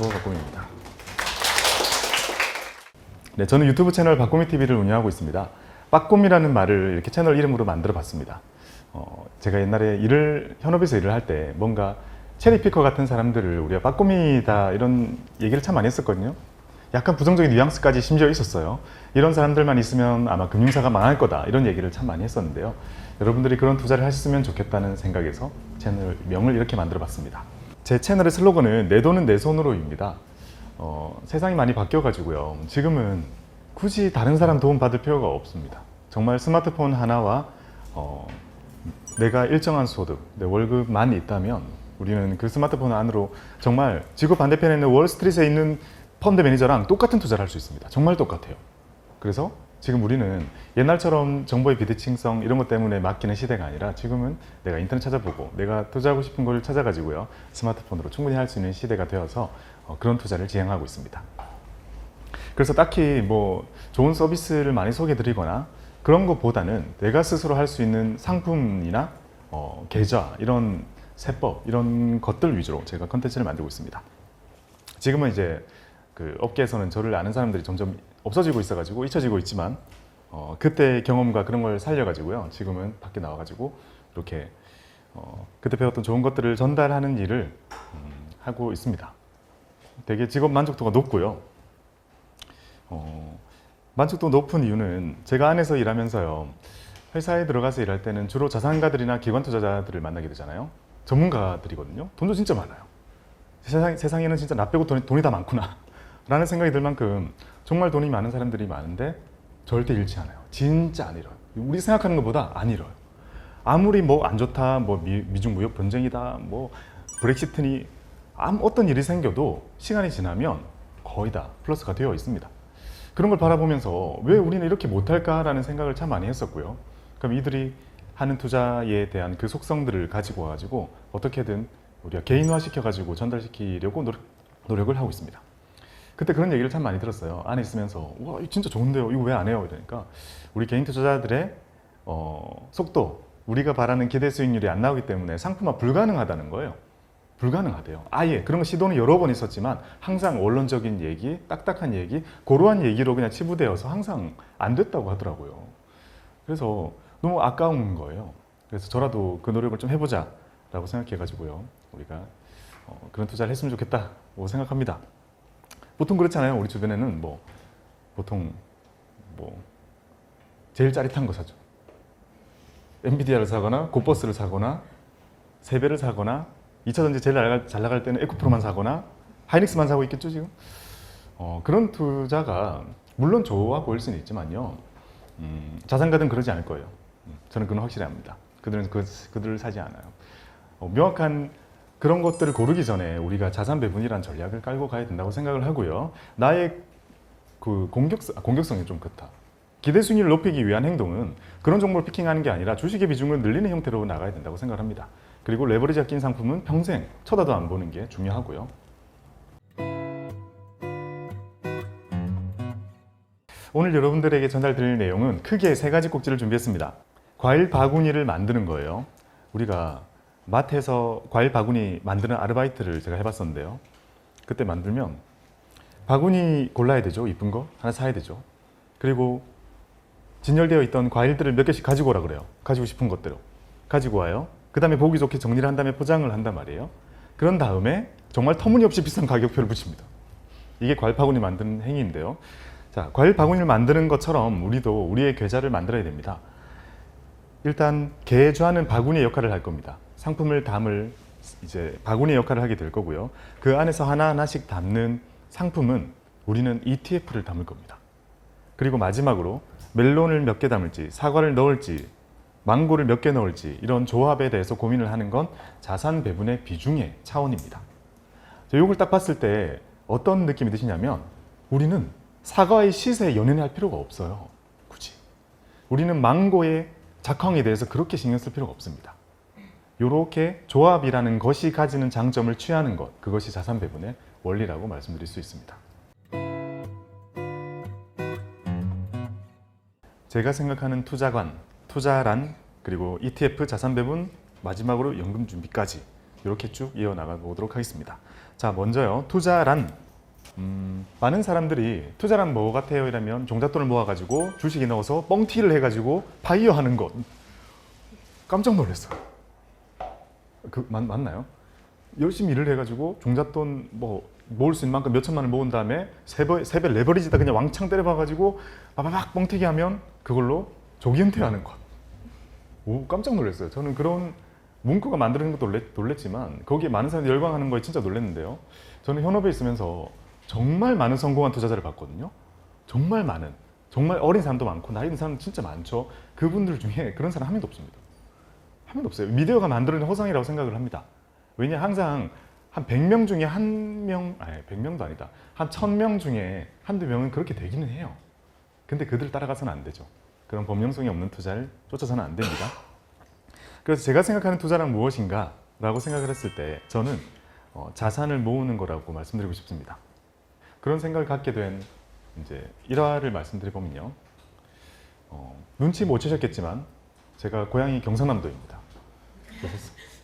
유튜버 박곰입니다. 네, 저는 유튜브 채널 박곰이 TV를 운영하고 있습니다. 빠꼼이라는 말을 이렇게 채널 이름으로 만들어 봤습니다. 어, 제가 옛날에 일을 현업에서 일을 할 때 뭔가 체리피커 같은 사람들을 우리가 빠꼼이다 이런 얘기를 참 많이 했었거든요. 약간 부정적인 뉘앙스까지 심지어 있었어요. 이런 사람들만 있으면 아마 금융사가 망할 거다 이런 얘기를 참 많이 했었는데요. 여러분들이 그런 투자를 하셨으면 좋겠다는 생각에서 채널 명을 이렇게 만들어 봤습니다. 제 채널의 슬로건은 내 돈은 내 손으로입니다. 어, 세상이 많이 바뀌어가지고요. 지금은 굳이 다른 사람 도움 받을 필요가 없습니다. 정말 스마트폰 하나와 어, 내가 일정한 소득, 내 월급만 있다면 우리는 그 스마트폰 안으로 정말 지구 반대편에 있는 월스트리트에 있는 펀드 매니저랑 똑같은 투자를 할 수 있습니다. 정말 똑같아요. 그래서 지금 우리는 옛날처럼 정보의 비대칭성 이런 것 때문에 맡기는 시대가 아니라 지금은 내가 인터넷 찾아보고 내가 투자하고 싶은 걸 찾아가지고요 스마트폰으로 충분히 할 수 있는 시대가 되어서 어, 그런 투자를 지향하고 있습니다. 그래서 딱히 뭐 좋은 서비스를 많이 소개드리거나 그런 것보다는 내가 스스로 할 수 있는 상품이나 어, 계좌 이런 세법 이런 것들 위주로 제가 컨텐츠를 만들고 있습니다. 지금은 이제 그 업계에서는 저를 아는 사람들이 점점 없어지고 있어가지고 잊혀지고 있지만 어, 그때 경험과 그런 걸 살려가지고요 지금은 밖에 나와가지고 이렇게 어, 그때 배웠던 좋은 것들을 전달하는 일을 음, 하고 있습니다. 되게 직업 만족도가 높고요. 어, 만족도 높은 이유는 제가 안에서 일하면서요. 회사에 들어가서 일할 때는 주로 자산가들이나 기관 투자자들을 만나게 되잖아요. 전문가들이거든요. 돈도 진짜 많아요. 세상, 세상에는 진짜 나 빼고 돈이, 돈이 다 많구나. 라는 생각이 들 만큼 정말 돈이 많은 사람들이 많은데 절대 잃지 않아요. 진짜 안 잃어요. 우리 생각하는 것보다 안 잃어요. 아무리 뭐 안 좋다, 뭐 미, 미중 무역 분쟁이다, 뭐 브렉시트니 아무 어떤 일이 생겨도 시간이 지나면 거의 다 플러스가 되어 있습니다. 그런 걸 바라보면서 왜 우리는 이렇게 못할까라는 생각을 참 많이 했었고요. 그럼 이들이 하는 투자에 대한 그 속성들을 가지고 와가지고 어떻게든 우리가 개인화 시켜가지고 전달시키려고 노력, 노력을 하고 있습니다. 그때 그런 얘기를 참 많이 들었어요. 안에 있으면서 와 이거 진짜 좋은데요. 이거 왜 안 해요? 이러니까 우리 개인 투자자들의 어, 속도, 우리가 바라는 기대 수익률이 안 나오기 때문에 상품화 불가능하다는 거예요. 불가능하대요. 아예 그런 거 시도는 여러 번 있었지만 항상 원론적인 얘기, 딱딱한 얘기, 고루한 얘기로 그냥 치부되어서 항상 안 됐다고 하더라고요. 그래서 너무 아까운 거예요. 그래서 저라도 그 노력을 좀 해보자라고 생각해가지고요. 우리가 어, 그런 투자를 했으면 좋겠다고 생각합니다. 보통 그렇잖아요. 우리 주변에는 뭐 보통 뭐 제일 짜릿한 거 사죠. 엔비디아를 사거나 고버스를 사거나 세배를 사거나 2차 전지 제일 잘 나갈, 잘 나갈 때는 에코프로만 사거나 하이닉스만 사고 있겠죠 지금. 어, 그런 투자가 물론 좋아 보일 수는 있지만요. 음, 자산가든 그러지 않을 거예요. 음, 저는 그건 확실히 합니다. 그들은 그, 그들을 사지 않아요. 어, 명확한 그런 것들을 고르기 전에 우리가 자산 배분이란 전략을 깔고 가야 된다고 생각을 하고요. 나의 그 공격성, 아, 공격성이 좀 그렇다. 기대 수익률을 높이기 위한 행동은 그런 종목을 피킹하는 게 아니라 주식의 비중을 늘리는 형태로 나가야 된다고 생각합니다. 그리고 레버리지가 낀 상품은 평생 쳐다도 안 보는 게 중요하고요. 오늘 여러분들에게 전달드릴 내용은 크게 세 가지 꼭지를 준비했습니다. 과일 바구니를 만드는 거예요. 우리가 마트에서 과일 바구니 만드는 아르바이트를 제가 해봤었는데요. 그때 만들면 바구니 골라야 되죠. 이쁜 거 하나 사야 되죠. 그리고 진열되어 있던 과일들을 몇 개씩 가지고 오라 그래요. 가지고 싶은 것대로 가지고 와요. 그 다음에 보기 좋게 정리를 한 다음에 포장을 한단 말이에요. 그런 다음에 정말 터무니없이 비싼 가격표를 붙입니다. 이게 과일 바구니 만드는 행위인데요. 자, 과일 바구니를 만드는 것처럼 우리도 우리의 계좌를 만들어야 됩니다. 일단 계좌는 바구니의 역할을 할 겁니다. 상품을 담을 이제 바구니 역할을 하게 될 거고요. 그 안에서 하나하나씩 담는 상품은 우리는 ETF를 담을 겁니다. 그리고 마지막으로 멜론을 몇 개 담을지, 사과를 넣을지, 망고를 몇 개 넣을지 이런 조합에 대해서 고민을 하는 건 자산 배분의 비중의 차원입니다. 이걸 딱 봤을 때 어떤 느낌이 드시냐면 우리는 사과의 시세에 연연할 필요가 없어요. 굳이. 우리는 망고의 작황에 대해서 그렇게 신경 쓸 필요가 없습니다. 이렇게 조합이라는 것이 가지는 장점을 취하는 것, 그것이 자산 배분의 원리라고 말씀드릴 수 있습니다. 제가 생각하는 투자관, 투자란, 그리고 ETF 자산 배분, 마지막으로 연금 준비까지 이렇게 쭉 이어나가 보도록 하겠습니다. 자, 먼저요. 투자란 음, 많은 사람들이 투자란 뭐 같아요? 이라면 종잣돈을 모아가지고 주식에 넣어서 뻥튀기를 해가지고 바이어 하는 것. 깜짝 놀랐어요. 그, 맞, 맞나요? 열심히 일을 해가지고 종잣돈 뭐 모을 수 있는 만큼 몇 천만을 모은 다음에 세배, 세배 레버리지다 그냥 왕창 때려봐가지고 바바박 뻥튀기 하면 그걸로 조기 은퇴하는 것. 오, 깜짝 놀랐어요. 저는 그런 문구가 만드는 것도 놀랬, 놀랬 지만 거기에 많은 사람들이 열광하는 거에 진짜 놀랐는데요. 저는 현업에 있으면서 정말 많은 성공한 투자자를 봤거든요. 정말 많은. 정말 어린 사람도 많고 나이 든 사람 진짜 많죠. 그분들 중에 그런 사람 한 명도 없습니다. 한 명도 없어요. 미디어가 만들어낸 허상이라고 생각을 합니다. 왜냐 항상 한 100명 중에 한 명, 아니 100명도 아니다. 한 1000명 중에 한두 명은 그렇게 되기는 해요. 근데 그들 따라가서는 안 되죠. 그런 범용성이 없는 투자를 쫓아서는 안 됩니다. 그래서 제가 생각하는 투자란 무엇인가 라고 생각을 했을 때 저는 어, 자산을 모으는 거라고 말씀드리고 싶습니다. 그런 생각을 갖게 된 이제 일화를 말씀드려보면요. 어, 눈치 못 채셨겠지만 제가 고향이 경상남도입니다. 그래서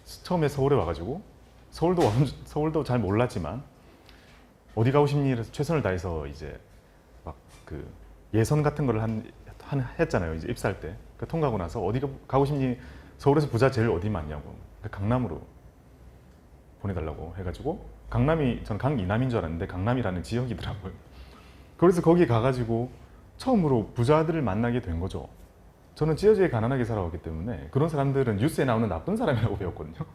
스- 처음에 서울에 와가지고 서울도 와- 서울도 잘 몰랐지만 어디 가고 싶니? 그래서 최선을 다해서 이제 막 그 예선 같은 거를 한, 한 했잖아요. 이제 입사할 때그 통과하고 나서 어디 가- 가고 싶니? 서울에서 부자 제일 어디 많냐고 그 강남으로 보내달라고 해가지고 강남이 전 강이남인 줄 알았는데 강남이라는 지역이더라고요. 그래서 거기 가가지고 처음으로 부자들을 만나게 된 거죠. 저는 찌어지게 가난하게 살아왔기 때문에 그런 사람들은 뉴스에 나오는 나쁜 사람이라고 배웠거든요.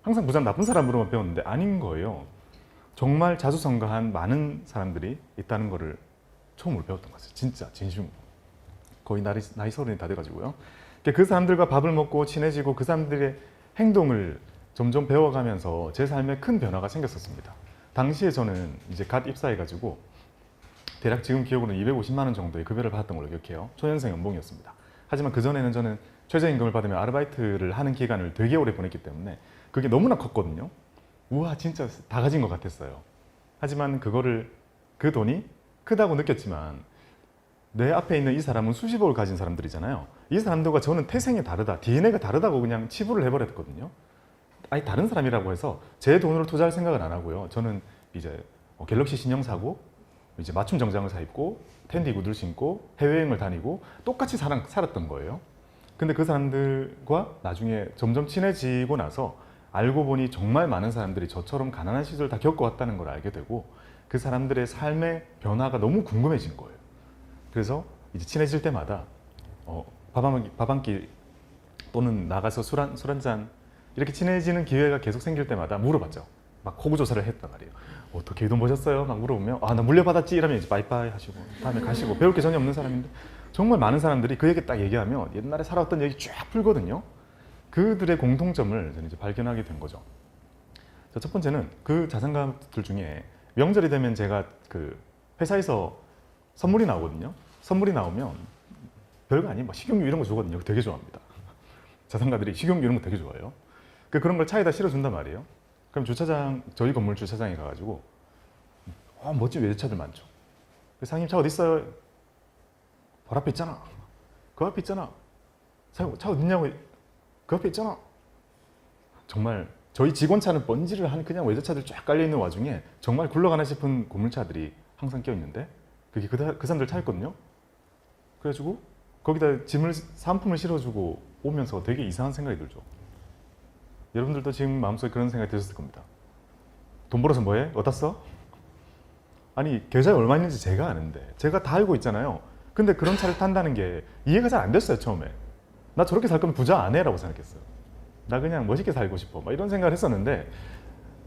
항상 부자는 나쁜 사람으로만 배웠는데 아닌 거예요. 정말 자수성가한 많은 사람들이 있다는 거를 처음으로 배웠던 것 같아요. 진짜 진심으로. 거의 나이, 나이 서른이 다 돼가지고요. 그러니까 그 사람들과 밥을 먹고 친해지고 그 사람들의 행동을 점점 배워가면서 제 삶에 큰 변화가 생겼었습니다. 당시에 저는 이제 갓 입사해가지고 대략 지금 기억으로는 250만 원 정도의 급여를 받았던 걸로 기억해요. 초년생 연봉이었습니다. 하지만 그 전에는 저는 최저임금을 받으며 아르바이트를 하는 기간을 되게 오래 보냈기 때문에 그게 너무나 컸거든요. 우와 진짜 다 가진 것 같았어요. 하지만 그거를 그 돈이 크다고 느꼈지만 내 앞에 있는 이 사람은 수십억을 가진 사람들이잖아요. 이 사람들과 저는 태생이 다르다, DNA가 다르다고 그냥 치부를 해버렸거든요. 아니 다른 사람이라고 해서 제 돈으로 투자할 생각은 안 하고요. 저는 이제 어, 갤럭시 신형 사고 이제 맞춤 정장을 사 입고 텐디 구두를 신고 해외여행을 다니고 똑같이 살, 살았던 거예요. 근데 그 사람들과 나중에 점점 친해지고 나서 알고 보니 정말 많은 사람들이 저처럼 가난한 시절 다 겪어왔다는 걸 알게 되고 그 사람들의 삶의 변화가 너무 궁금해진 거예요. 그래서 이제 친해질 때마다 어, 밥한 밥한 끼 또는 나가서 술 한 술한잔 이렇게 친해지는 기회가 계속 생길 때마다 물어봤죠. 막 호구 조사를 했단 말이에요. 어떻게 이돈 버셨어요? 막 물어보면 아 나 물려받았지 이러면 이제 바이바이 하시고 다음에 가시고 배울 게 전혀 없는 사람인데 정말 많은 사람들이 그 얘기 딱 얘기하면 옛날에 살아왔던 얘기 쫙 풀거든요. 그들의 공통점을 저는 이제 발견하게 된 거죠. 자, 첫 번째는 그 자산가들 중에 명절이 되면 제가 그 회사에서 선물이 나오거든요. 선물이 나오면 별거 아니에요. 막 식용유 이런 거 주거든요. 되게 좋아합니다. 자산가들이 식용유 이런 거 되게 좋아해요. 그 그런 걸 차에다 실어준단 말이에요. 그럼 주차장 저희 건물 주차장에 가가지고 어, 멋진 외제차들 많죠. 그 상님 차 어디 있어요? 바로 앞에 있잖아. 그 앞에 있잖아. 사장님 차 어디 있냐고. 그 앞에 있잖아. 정말 저희 직원 차는 번지를 한 그냥 외제차들 쫙 깔려 있는 와중에 정말 굴러가나 싶은 고물차들이 항상 껴 있는데 그게 그, 다- 그 사람들 차였거든요. 그래가지고 거기다 짐을 사은품을 실어주고 오면서 되게 이상한 생각이 들죠. 여러분들도 지금 마음속에 그런 생각이 드셨을 겁니다. 돈 벌어서 뭐해? 어디다 써? 아니 계좌에 얼마 있는지 제가 아는데 제가 다 알고 있잖아요. 근데 그런 차를 탄다는 게 이해가 잘 안 됐어요 처음에. 나 저렇게 살 거면 부자 안 해라고 생각했어요. 나 그냥 멋있게 살고 싶어. 막 이런 생각을 했었는데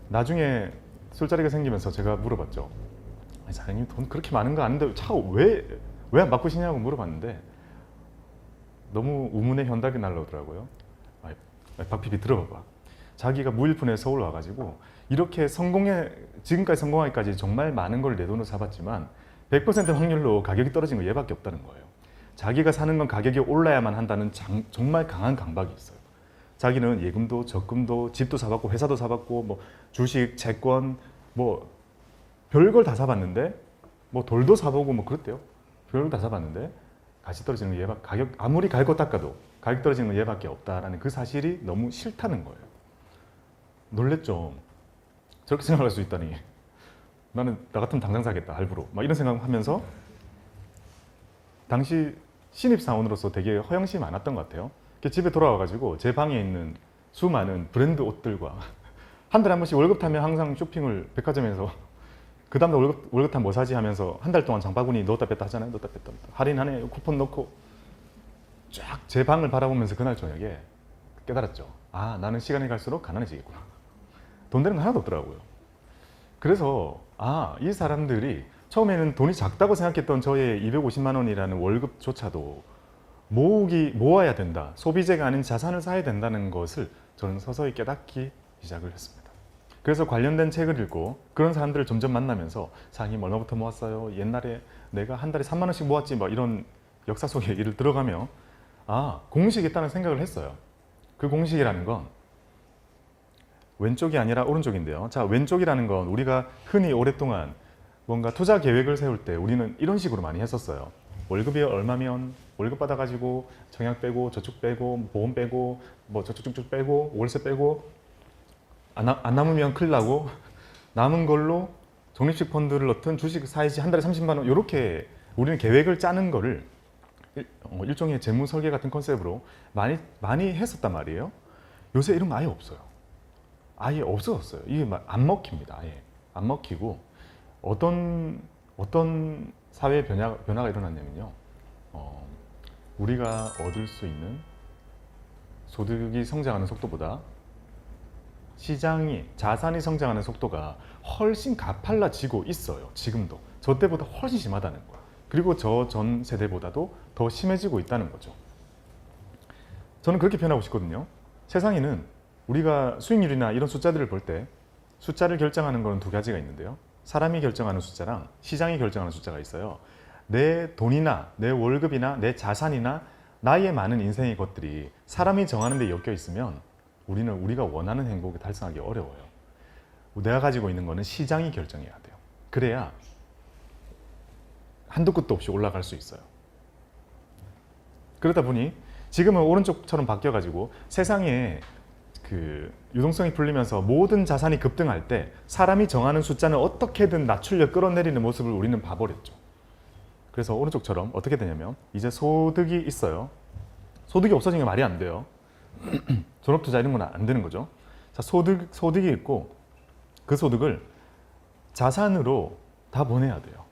나중에 술자리가 생기면서 제가 물어봤죠. 사장님 돈 그렇게 많은 거 아는데 차 왜 왜 안 바꾸시냐고 물어봤는데 너무 우문의 현답이 날라오더라고요. 아이, 박PB 들어봐봐. 자기가 무일푼에 서울 와가지고 이렇게 성공해 지금까지 성공하기까지 정말 많은 걸 내 돈으로 사봤지만 100% 확률로 가격이 떨어진 거 얘밖에 없다는 거예요. 자기가 사는 건 가격이 올라야만 한다는 장- 정말 강한 강박이 있어요. 자기는 예금도 적금도 집도 사봤고 회사도 사봤고 뭐 주식 채권 뭐 별걸 다 사봤는데 뭐 돌도 사보고 뭐 그랬대요. 별걸 다 사봤는데 가치 떨어지는 건 얘밖 가격 아무리 갈고 닦아도 가격 떨어지는 건 얘밖에 없다라는 그 사실이 너무 싫다는 거예요. 놀랬죠. 저렇게 생각할 수 있다니. 나는 나 같으면 당장 사겠다 할부로. 막 이런 생각하면서 당시 신입 사원으로서 되게 허영심이 많았던 것 같아요. 집에 돌아와가지고 제 방에 있는 수많은 브랜드 옷들과 한 달에 한 번씩 월급 타면 항상 쇼핑을 백화점에서 그 다음날 월급, 월급 타면 뭐 사지 하면서 한 달 동안 장바구니 넣었다 뺐다 하잖아요. 넣었다 뺐다. 할인하네. 쿠폰 넣고 쫙 제 방을 바라보면서 그날 저녁에 깨달았죠. 아, 나는 시간이 갈수록 가난해지겠구나. 돈 되는 거 하나도 없더라고요. 그래서 아, 이 사람들이 처음에는 돈이 작다고 생각했던 저의 250만 원이라는 월급조차도 모으기 모아야 된다. 소비재가 아닌 자산을 사야 된다는 것을 저는 서서히 깨닫기 시작을 했습니다. 그래서 관련된 책을 읽고 그런 사람들을 점점 만나면서 사장님 얼마부터 모았어요? 옛날에 내가 한 달에 3만 원씩 모았지 막 이런 역사 속의 얘기를 들어가며 아 공식이 있다는 생각을 했어요. 그 공식이라는 건 왼쪽이 아니라 오른쪽인데요. 자 왼쪽이라는 건 우리가 흔히 오랫동안 뭔가 투자 계획을 세울 때 우리는 이런 식으로 많이 했었어요. 월급이 얼마면 월급 받아가지고 청약 빼고 저축 빼고 보험 빼고 뭐 저축 쭉쭉 빼고 월세 빼고 안, 남- 안 남으면 큰일 나고 남은 걸로 적립식 펀드를 넣든 주식 사야지 한 달에 30만 원 이렇게 우리는 계획을 짜는 거를 일, 어, 일종의 재무 설계 같은 컨셉으로 많이 많이 했었단 말이에요. 요새 이런 거 아예 없어요. 아예 없어졌어요. 이게 막안 먹힙니다. 아예 안 먹히고 어떤 어떤 사회 변화 변화가 일어났냐면요. 어, 우리가 얻을 수 있는 소득이 성장하는 속도보다 시장이 자산이 성장하는 속도가 훨씬 가팔라지고 있어요. 지금도 저 때보다 훨씬 심하다는 거. 그리고 저 전 세대보다도 더 심해지고 있다는 거죠. 저는 그렇게 표현하고 싶거든요. 세상에는 우리가 수익률이나 이런 숫자들을 볼 때 숫자를 결정하는 것은 두 가지가 있는데요. 사람이 결정하는 숫자랑 시장이 결정하는 숫자가 있어요. 내 돈이나 내 월급이나 내 자산이나 나의 많은 인생의 것들이 사람이 정하는 데 엮여 있으면 우리는 우리가 원하는 행복을 달성하기 어려워요. 내가 가지고 있는 거는 시장이 결정해야 돼요. 그래야 한도 끝도 없이 올라갈 수 있어요. 그러다 보니 지금은 오른쪽처럼 바뀌어가지고 세상에 그 유동성이 풀리면서 모든 자산이 급등할 때 사람이 정하는 숫자는 어떻게든 낮추려 끌어내리는 모습을 우리는 봐버렸죠. 그래서 오른쪽처럼 어떻게 되냐면 이제 소득이 있어요. 소득이 없어진 게 말이 안 돼요. 존업 투자 이런 건 안 되는 거죠. 자, 소득 소득이 있고 그 소득을 자산으로 다 보내야 돼요.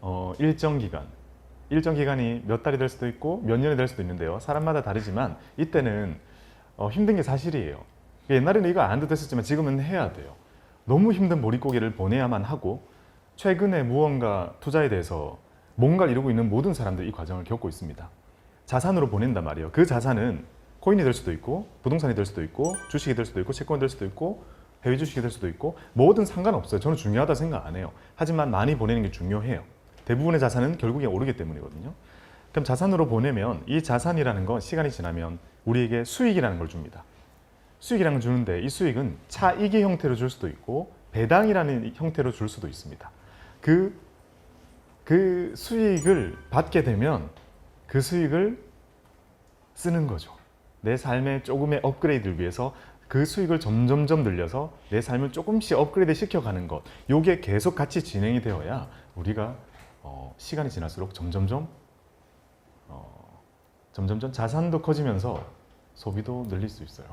어, 일정 기간. 일정 기간이 몇 달이 될 수도 있고 몇 년이 될 수도 있는데요. 사람마다 다르지만 이때는 어, 힘든 게 사실이에요. 옛날에는 이거 안 해도 됐었지만 지금은 해야 돼요. 너무 힘든 머릿고개를 보내야만 하고 최근에 무언가 투자에 대해서 뭔가를 이루고 있는 모든 사람들이 이 과정을 겪고 있습니다. 자산으로 보낸단 말이에요. 그 자산은 코인이 될 수도 있고 부동산이 될 수도 있고 주식이 될 수도 있고 채권이 될 수도 있고 해외 주식이 될 수도 있고 뭐든 상관없어요. 저는 중요하다 생각 안 해요. 하지만 많이 보내는 게 중요해요. 대부분의 자산은 결국에 오르기 때문이거든요. 그럼 자산으로 보내면 이 자산이라는 건 시간이 지나면 우리에게 수익이라는 걸 줍니다. 수익이라는 걸 주는데 이 수익은 차익의 형태로 줄 수도 있고 배당이라는 형태로 줄 수도 있습니다. 그, 그 수익을 받게 되면 그 수익을 쓰는 거죠. 내 삶의 조금의 업그레이드를 위해서 그 수익을 점점점 늘려서 내 삶을 조금씩 업그레이드 시켜가는 것. 요게 계속 같이 진행이 되어야 우리가 어, 시간이 지날수록 점점점 어, 점점점 자산도 커지면서 소비도 늘릴 수 있어요.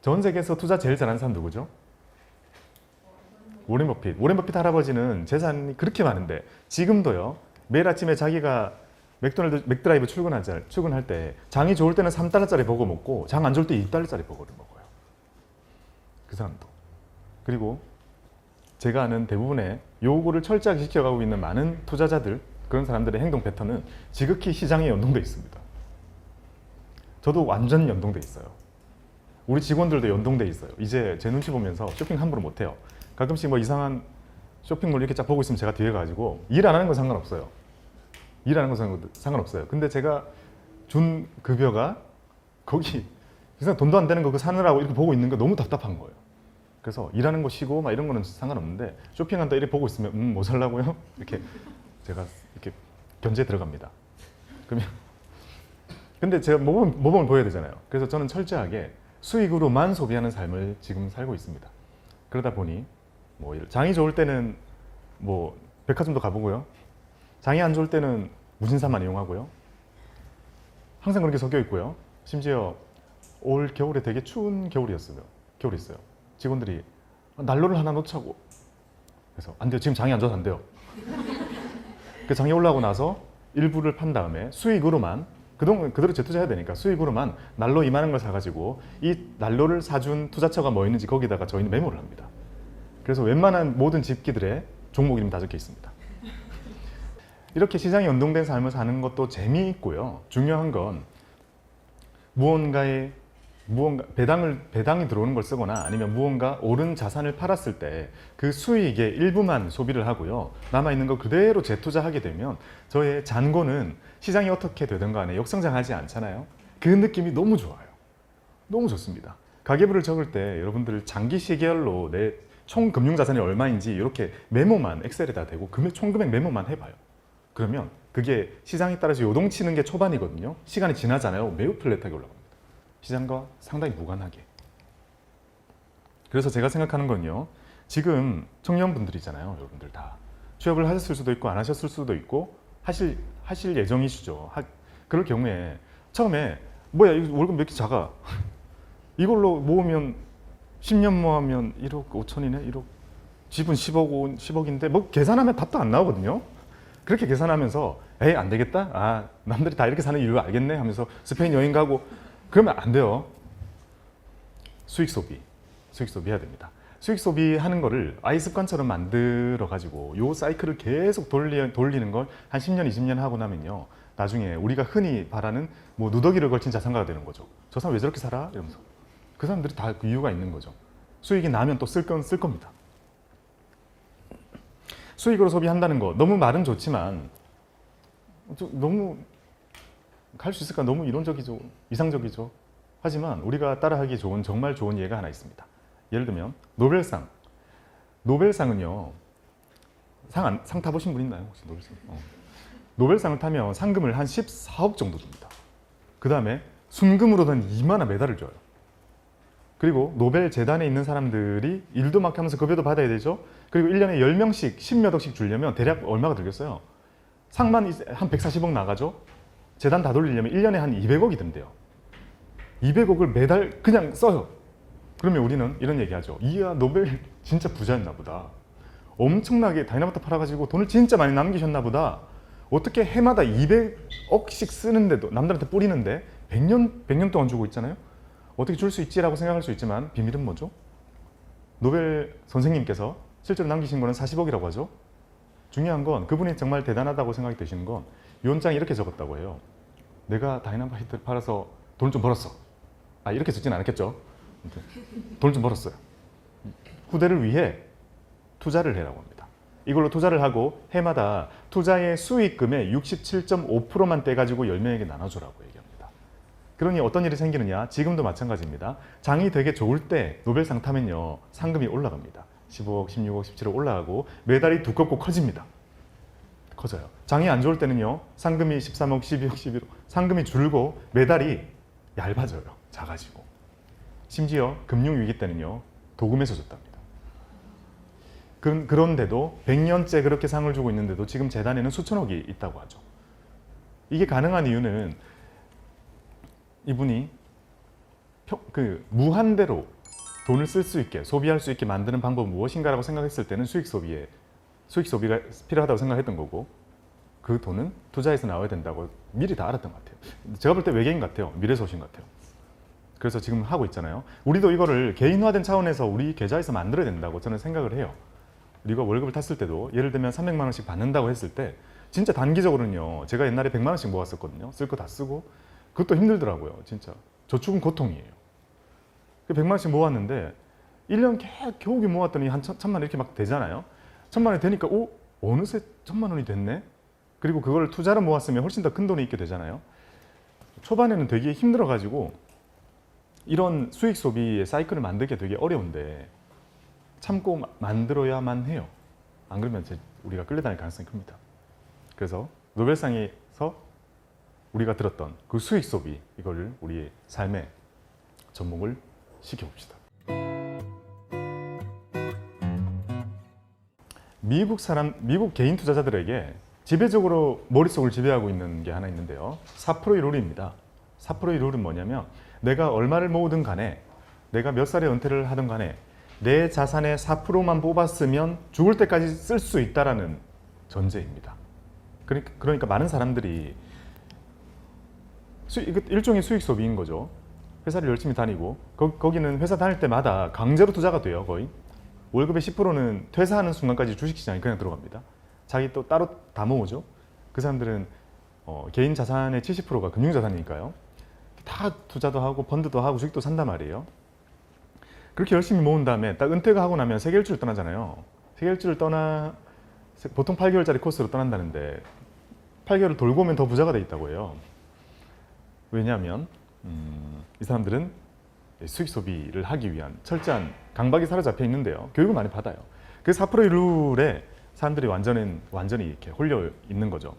전 세계에서 투자 제일 잘하는 사람 누구죠? 워렌 버핏. 워렌 버핏 할아버지는 재산이 그렇게 많은데 지금도요. 매일 아침에 자기가 맥도날드 맥드라이브 출근하자 출근할 때 장이 좋을 때는 3달러짜리 버거 먹고 장 안 좋을 때 2달러짜리 버거를 먹어요. 그 사람도. 그리고 제가 아는 대부분의 요구를 철저하게 지켜가고 있는 많은 투자자들 그런 사람들의 행동 패턴은 지극히 시장에 연동돼 있습니다. 저도 완전 연동돼 있어요. 우리 직원들도 연동돼 있어요. 이제 제 눈치 보면서 쇼핑 함부로 못 해요. 가끔씩 뭐 이상한 쇼핑몰 이렇게 쫙 보고 있으면 제가 뒤에 가지고 일 안 하는 건 상관없어요. 일하는 건 상관- 상관없어요. 근데 제가 준 급여가 거기 이상 돈도 안 되는 거 그 사느라고 이렇게 보고 있는 게 너무 답답한 거예요. 그래서 일하는 거 쉬고 막 이런 거는 상관없는데 쇼핑한다 이렇게 보고 있으면 음 뭐 살라고요? 이렇게 제가 이렇게 견제 들어갑니다. 그러면 근데 제가 모범 모범을 보여야 되잖아요. 그래서 저는 철저하게 수익으로만 소비하는 삶을 지금 살고 있습니다. 그러다 보니 뭐 장이 좋을 때는 뭐 백화점도 가보고요. 장이 안 좋을 때는 무신사만 이용하고요. 항상 그렇게 섞여 있고요. 심지어 올 겨울에 되게 추운 겨울이었어요. 겨울이었어요. 직원들이 난로를 하나 놓자고. 그래서 안 돼요. 지금 장이 안 좋아서 안 돼요. 그 장이 올라오고 나서 일부를 판 다음에 수익으로만 그동안 그대로 재투자해야 되니까 수익으로만 난로 이만한 걸 사가지고 이 난로를 사준 투자처가 뭐 있는지 거기다가 저희는 메모를 합니다. 그래서 웬만한 모든 집기들의 종목 이름이 다 적혀 있습니다. 이렇게 시장이 연동된 삶을 사는 것도 재미있고요. 중요한 건 무언가의 무언가 배당을 배당이 들어오는 걸 쓰거나 아니면 무언가 오른 자산을 팔았을 때 그 수익의 일부만 소비를 하고요. 남아 있는 거 그대로 재투자하게 되면 저의 잔고는 시장이 어떻게 되든 간에 역성장하지 않잖아요. 그 느낌이 너무 좋아요. 너무 좋습니다. 가계부를 적을 때 여러분들 장기 시계열로 내 총 금융 자산이 얼마인지 이렇게 메모만 엑셀에다 대고 금액 총 금액 메모만 해봐요. 그러면 그게 시장에 따라서 요동치는 게 초반이거든요. 시간이 지나잖아요. 매우 플랫하게 올라갑니다. 시장과 상당히 무관하게. 그래서 제가 생각하는 건요. 지금 청년분들이잖아요. 여러분들 다 취업을 하셨을 수도 있고 안 하셨을 수도 있고 하실 하실 예정이시죠. 하, 그럴 경우에 처음에 뭐야 이 월급 몇 개 작아. 이걸로 모으면 10년 모으면 1억 5천이네. 1억 집은 10억 5, 10억인데 뭐 계산하면 답도 안 나오거든요. 그렇게 계산하면서 에이 안 되겠다. 아 남들이 다 이렇게 사는 이유 알겠네 하면서 스페인 여행 가고 그러면 안 돼요. 수익 소비, 수익 소비 해야 됩니다. 수익 소비하는 거를 아이 습관처럼 만들어 가지고 요 사이클을 계속 돌리, 돌리는 걸 한 10년, 20년 하고 나면요. 나중에 우리가 흔히 바라는 뭐 누더기를 걸친 자산가가 되는 거죠. 저 사람 왜 저렇게 살아? 이러면서. 그 사람들이 다 그 이유가 있는 거죠. 수익이 나면 또 쓸 건 쓸 겁니다. 수익으로 소비한다는 거 너무 말은 좋지만 좀 너무 갈수 있을까 너무 이론적이죠 이상적이죠 하지만 우리가 따라하기 좋은 정말 좋은 예가 하나 있습니다 예를 들면 노벨상 노벨상은요 상상 타보신 분 있나요 혹시 노벨상 어. 노벨상을 타면 상금을 한 14억 정도 줍니다 그 다음에 순금으로는 2만원 메달을 줘요 그리고 노벨 재단에 있는 사람들이 일도 막 하면서 급여도 받아야 되죠. 그리고 1년에 10명씩 10몇 억씩 주려면 대략 얼마가 들겠어요? 상만 한 140억 나가죠. 재단 다 돌리려면 1년에 한 200억이 든대요. 200억을 매달 그냥 써요. 그러면 우리는 이런 얘기 하죠. 이야, 노벨 진짜 부자였나 보다. 엄청나게 다이나마트 팔아가지고 돈을 진짜 많이 남기셨나 보다. 어떻게 해마다 200억씩 쓰는데도 남들한테 뿌리는데 100년, 100년 동안 주고 있잖아요. 어떻게 줄 수 있지라고 생각할 수 있지만 비밀은 뭐죠? 노벨 선생님께서 실제로 남기신 거는 40억이라고 하죠. 중요한 건 그분이 정말 대단하다고 생각이 드시는 건 요원장이 이렇게 적었다고 해요. 내가 다이나마이트를 팔아서 돈을 좀 벌었어. 아 이렇게 적진 않았겠죠. 돈을 좀 벌었어요. 후대를 위해 투자를 해라고 합니다. 이걸로 투자를 하고 해마다 투자의 수익금의 67.5%만 떼가지고 10명에게 나눠주라고 얘기합니다. 그러니 어떤 일이 생기느냐? 지금도 마찬가지입니다. 장이 되게 좋을 때 노벨상 타면요. 상금이 올라갑니다. 15억, 16억, 17억 올라가고 메달이 두껍고 커집니다. 커져요. 장이 안 좋을 때는요. 상금이 13억, 12억, 11억 상금이 줄고 메달이 얇아져요. 작아지고. 심지어 금융위기 때는요. 도금에서 줬답니다. 그, 그런데도 100년째 그렇게 상을 주고 있는데도 지금 재단에는 수천억이 있다고 하죠. 이게 가능한 이유는 이분이 평- 그 무한대로 돈을 쓸 수 있게 소비할 수 있게 만드는 방법은 무엇인가라고 생각했을 때는 수익 소비에 수익 소비가 필요하다고 생각했던 거고 그 돈은 투자에서 나와야 된다고 미리 다 알았던 것 같아요. 제가 볼 때 외계인 같아요. 미래 소신 같아요. 그래서 지금 하고 있잖아요. 우리도 이거를 개인화된 차원에서 우리 계좌에서 만들어야 된다고 저는 생각을 해요. 우리가 월급을 탔을 때도 예를 들면 300만 원씩 받는다고 했을 때 진짜 단기적으로는요. 제가 옛날에 100만 원씩 모았었거든요. 쓸 거 다 쓰고 그것도 힘들더라고요. 진짜 저축은 고통이에요. 그 100만 원씩 모았는데 1년 개 겨우게 모았더니 한 천, 천만 원 이렇게 막 되잖아요. 천만 원이 되니까 오 어느새 천만 원이 됐네. 그리고 그걸 투자로 모았으면 훨씬 더 큰 돈이 있게 되잖아요. 초반에는 되게 힘들어 가지고 이런 수익 소비의 사이클을 만들기 되게 어려운데 참고 마- 만들어야만 해요. 안 그러면 제- 우리가 끌려다닐 가능성이 큽니다. 그래서 노벨상에서 우리가 들었던 그 수익 소비 이걸 우리의 삶의 접목을 시켜봅시다. 미국 사람, 미국 개인 투자자들에게 지배적으로 머릿속을 지배하고 있는 게 하나 있는데요. 4%의 룰입니다. 4%의 룰은 뭐냐면 내가 얼마를 모으든 간에 내가 몇 살에 은퇴를 하든 간에 내 자산의 4%만 뽑았으면 죽을 때까지 쓸 수 있다라는 전제입니다. 그러니까, 그러니까 많은 사람들이 수, 일종의 수익 소비인 거죠. 회사를 열심히 다니고 거, 거기는 회사 다닐 때마다 강제로 투자가 돼요 거의 월급의 10%는 퇴사하는 순간까지 주식시장에 그냥 들어갑니다. 자기 또 따로 다 모으죠. 그 사람들은 어, 개인 자산의 70%가 금융자산이니까요. 다 투자도 하고 펀드도 하고 주식도 산단 말이에요. 그렇게 열심히 모은 다음에 딱 은퇴가 하고 나면 세계 일주를 떠나잖아요. 세계 일주를 떠나 보통 8개월짜리 코스로 떠난다는데 8개월을 돌고 오면 더 부자가 돼 있다고 해요. 왜냐하면 음, 이 사람들은 수익 소비를 하기 위한 철저한 강박이 사로잡혀 있는데요. 교육을 많이 받아요. 그 4%의 룰에 사람들이 완전히 완전히 이렇게 홀려 있는 거죠.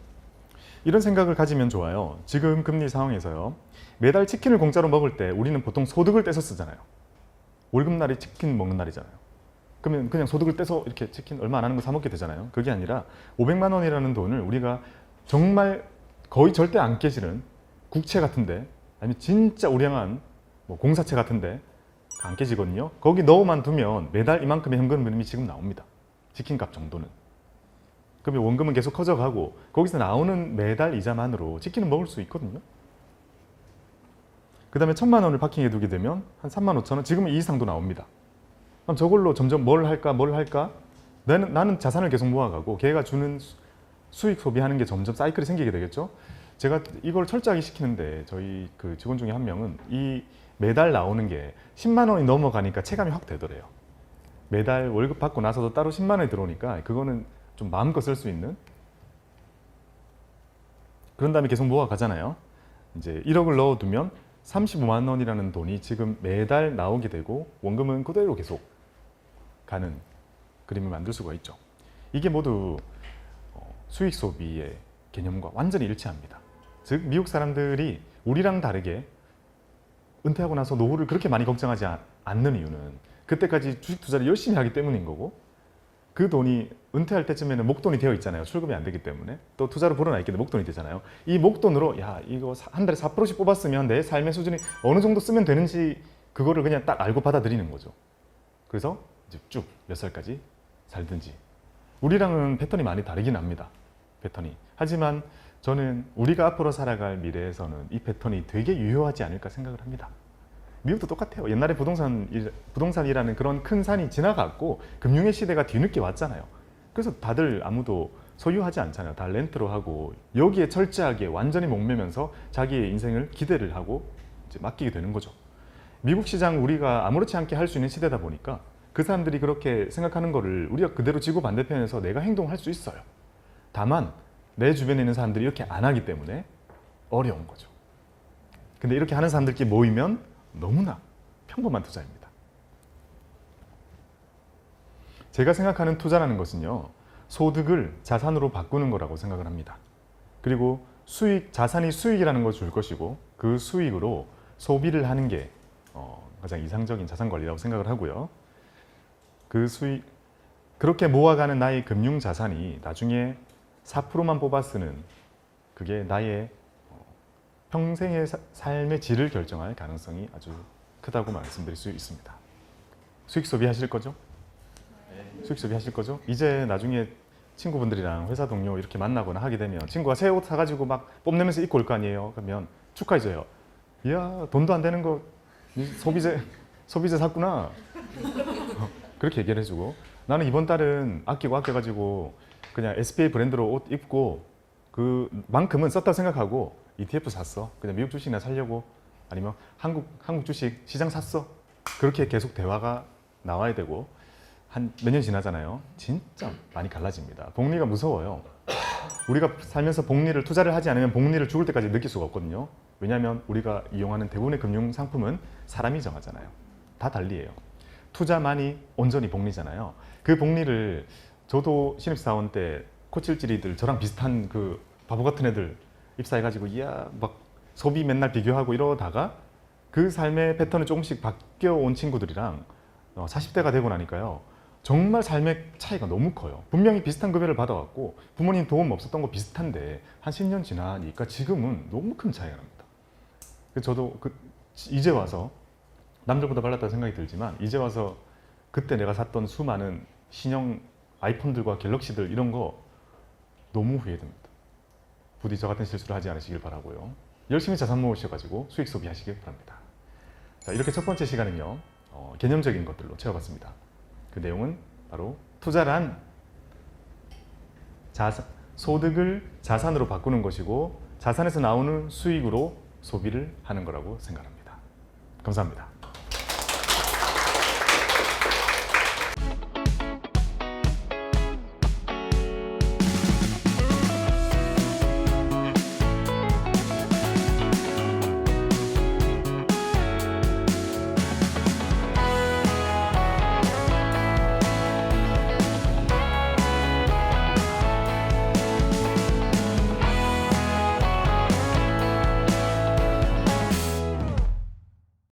이런 생각을 가지면 좋아요. 지금 금리 상황에서요. 매달 치킨을 공짜로 먹을 때 우리는 보통 소득을 떼서 쓰잖아요. 월급날이 치킨 먹는 날이잖아요. 그러면 그냥 소득을 떼서 이렇게 치킨 얼마 안 하는 거 사 먹게 되잖아요. 그게 아니라 500만 원이라는 돈을 우리가 정말 거의 절대 안 깨지는 국채 같은데 아니면 진짜 우량한 뭐 공사채 같은데 안 깨지거든요. 거기 넣어만 두면 매달 이만큼의 현금 흐름이 지금 나옵니다. 치킨값 정도는. 그러면 원금은 계속 커져가고 거기서 나오는 매달 이자만으로 치킨은 먹을 수 있거든요. 그 다음에 천만 원을 파킹해 두게 되면 한 3만 5천 원, 지금은 이 이상도 나옵니다. 그럼 저걸로 점점 뭘 할까, 뭘 할까? 나는, 나는 자산을 계속 모아가고 걔가 주는 수- 수익 소비하는 게 점점 사이클이 생기게 되겠죠. 제가 이걸 철저하게 시키는데 저희 그 직원 중에 한 명은 이 매달 나오는 게 10만 원이 넘어가니까 체감이 확 되더래요. 매달 월급 받고 나서도 따로 10만 원이 들어오니까 그거는 좀 마음껏 쓸 수 있는 그런 다음에 계속 모아 가잖아요. 이제 1억을 넣어두면 35만 원이라는 돈이 지금 매달 나오게 되고 원금은 그대로 계속 가는 그림을 만들 수가 있죠. 이게 모두 어, 수익 소비의 개념과 완전히 일치합니다. 즉 미국 사람들이 우리랑 다르게 은퇴하고 나서 노후를 그렇게 많이 걱정하지 아- 않는 이유는 그때까지 주식 투자를 열심히 하기 때문인 거고 그 돈이 은퇴할 때쯤에는 목돈이 되어 있잖아요. 출금이 안 되기 때문에 또 투자로 불어나 있기 때문에 목돈이 되잖아요. 이 목돈으로 야 이거 사- 한 달에 4%씩 뽑았으면 내 삶의 수준이 어느 정도 쓰면 되는지 그거를 그냥 딱 알고 받아들이는 거죠. 그래서 이제 쭉 몇 살까지 살든지 우리랑은 패턴이 많이 다르긴 합니다. 패턴이 하지만 저는 우리가 앞으로 살아갈 미래에서는 이 패턴이 되게 유효하지 않을까 생각을 합니다. 미국도 똑같아요. 옛날에 부동산 부동산이라는 그런 큰 산이 지나갔고 금융의 시대가 뒤늦게 왔잖아요. 그래서 다들 아무도 소유하지 않잖아요. 다 렌트로 하고 여기에 철저하게 완전히 목매면서 자기의 인생을 기대를 하고 이제 맡기게 되는 거죠. 미국 시장 우리가 아무렇지 않게 할 수 있는 시대다 보니까 그 사람들이 그렇게 생각하는 거를 우리가 그대로 지구 반대편에서 내가 행동할 수 있어요. 다만 내 주변에 있는 사람들이 이렇게 안 하기 때문에 어려운 거죠. 근데 이렇게 하는 사람들끼리 모이면 너무나 평범한 투자입니다. 제가 생각하는 투자라는 것은요, 소득을 자산으로 바꾸는 거라고 생각을 합니다. 그리고 수익, 자산이 수익이라는 걸 줄 것이고, 그 수익으로 소비를 하는 게 어, 가장 이상적인 자산 관리라고 생각을 하고요. 그 수익, 그렇게 모아가는 나의 금융 자산이 나중에 4%만 뽑아 쓰는 그게 나의 어, 평생의 사- 삶의 질을 결정할 가능성이 아주 크다고 말씀드릴 수 있습니다. 수익 소비 하실 거죠? 수익 소비 하실 거죠? 이제 나중에 친구분들이랑 회사 동료 이렇게 만나거나 하게 되면 친구가 새 옷 사가지고 막 뽐내면서 입고 올 거 아니에요? 그러면 축하해줘요. 이야 돈도 안 되는 거니 소비재 소비재 샀구나. 어, 그렇게 얘기를 해주고 나는 이번 달은 아끼고 아껴가지고 그냥 SPA 브랜드로 옷 입고 그만큼은 썼다 생각하고 ETF 샀어. 그냥 미국 주식이나 살려고 아니면 한국 한국 주식 시장 샀어. 그렇게 계속 대화가 나와야 되고 한 몇 년 지나잖아요. 진짜 많이 갈라집니다. 복리가 무서워요. 우리가 살면서 복리를 투자를 하지 않으면 복리를 죽을 때까지 느낄 수가 없거든요. 왜냐하면 우리가 이용하는 대부분의 금융 상품은 사람이 정하잖아요. 다 달리해요. 투자만이 온전히 복리잖아요. 그 복리를 저도 신입사원 때 코칠질이들 저랑 비슷한 그 바보 같은 애들 입사해가지고 이야 막 소비 맨날 비교하고 이러다가 그 삶의 패턴이 조금씩 바뀌어 온 친구들이랑 어, 40대가 되고 나니까요. 정말 삶의 차이가 너무 커요. 분명히 비슷한 급여를 받아왔고 부모님 도움 없었던 거 비슷한데 한 10년 지나니까 지금은 너무 큰 차이가 납니다. 저도 그 이제 와서 남들보다 빨랐다는 생각이 들지만 이제 와서 그때 내가 샀던 수많은 신형 아이폰들과 갤럭시들 이런 거 너무 후회됩니다. 부디 저 같은 실수를 하지 않으시길 바라고요. 열심히 자산 모으셔가지고 수익 소비하시길 바랍니다. 자, 이렇게 첫 번째 시간은요, 어, 개념적인 것들로 채워봤습니다. 그 내용은 바로 투자란 자산, 소득을 자산으로 바꾸는 것이고 자산에서 나오는 수익으로 소비를 하는 거라고 생각합니다. 감사합니다.